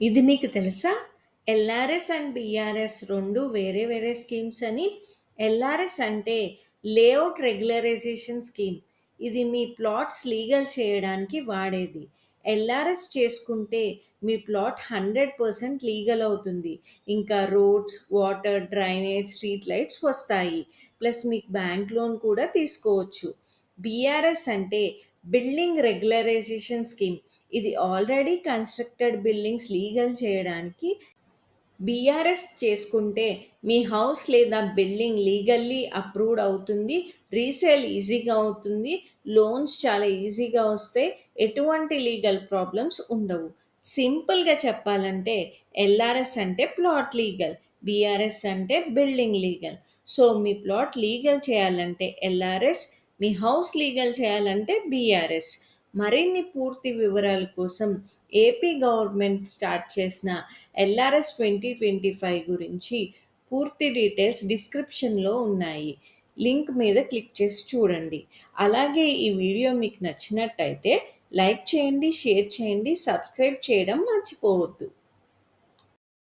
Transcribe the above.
ఇది మీకు తెలుసా? ఎల్ఆర్ఎస్ అండ్ బిఆర్ఎస్ రెండు వేరే వేరే స్కీమ్స్ అని. ఎల్ఆర్ఎస్ అంటే లేఅవుట్ రెగ్యులరైజేషన్ స్కీమ్. ఇది మీ ప్లాట్స్ లీగల్ చేయడానికి వాడేది. ఎల్ఆర్ఎస్ చేసుకుంటే మీ ప్లాట్ హండ్రెడ్ పర్సెంట్ లీగల్ అవుతుంది. ఇంకా roads water drainage street lights వస్తాయి. ప్లస్ మీకు బ్యాంక్ లోన్ కూడా తీసుకోవచ్చు. బీఆర్ఎస్ అంటే బిల్డింగ్ రెగ్యులరైజేషన్ స్కీమ్. ఇది ఆల్రెడీ కన్స్ట్రక్టెడ్ బిల్డింగ్స్ లీగల్ చేయడానికి బీఆర్ఎస్ చేసుకుంటే మీ హౌస్ లేదా బిల్డింగ్ లీగల్లీ అప్రూవ్డ్ అవుతుంది రీసేల్ ఈజీగా అవుతుంది లోన్స్ చాలా ఈజీగా వస్తాయి ఎటువంటి లీగల్ ప్రాబ్లమ్స్ ఉండవు. సింపుల్గా చెప్పాలంటే ఎల్ఆర్ఎస్ అంటే ప్లాట్ లీగల్ బీఆర్ఎస్ అంటే బిల్డింగ్ లీగల్. సో మీ ప్లాట్ లీగల్ చేయాలంటే ఎల్ఆర్ఎస్ మీ హౌస్ లీగల్ చేయాలంటే బీఆర్ఎస్. మరిన్ని పూర్తి వివరాల కోసం ఏపీ గవర్నమెంట్ స్టార్ట్ చేసిన ఎల్ఆర్ఎస్ ట్వంటీ ట్వంటీ ఫైవ్ గురించి పూర్తి డీటెయిల్స్ డిస్క్రిప్షన్లో ఉన్నాయి. లింక్ మీద క్లిక్ చేసి చూడండి. అలాగే ఈ వీడియో మీకు నచ్చినట్టయితే లైక్ చేయండి షేర్ చేయండి సబ్స్క్రైబ్ చేయడం మర్చిపోవద్దు.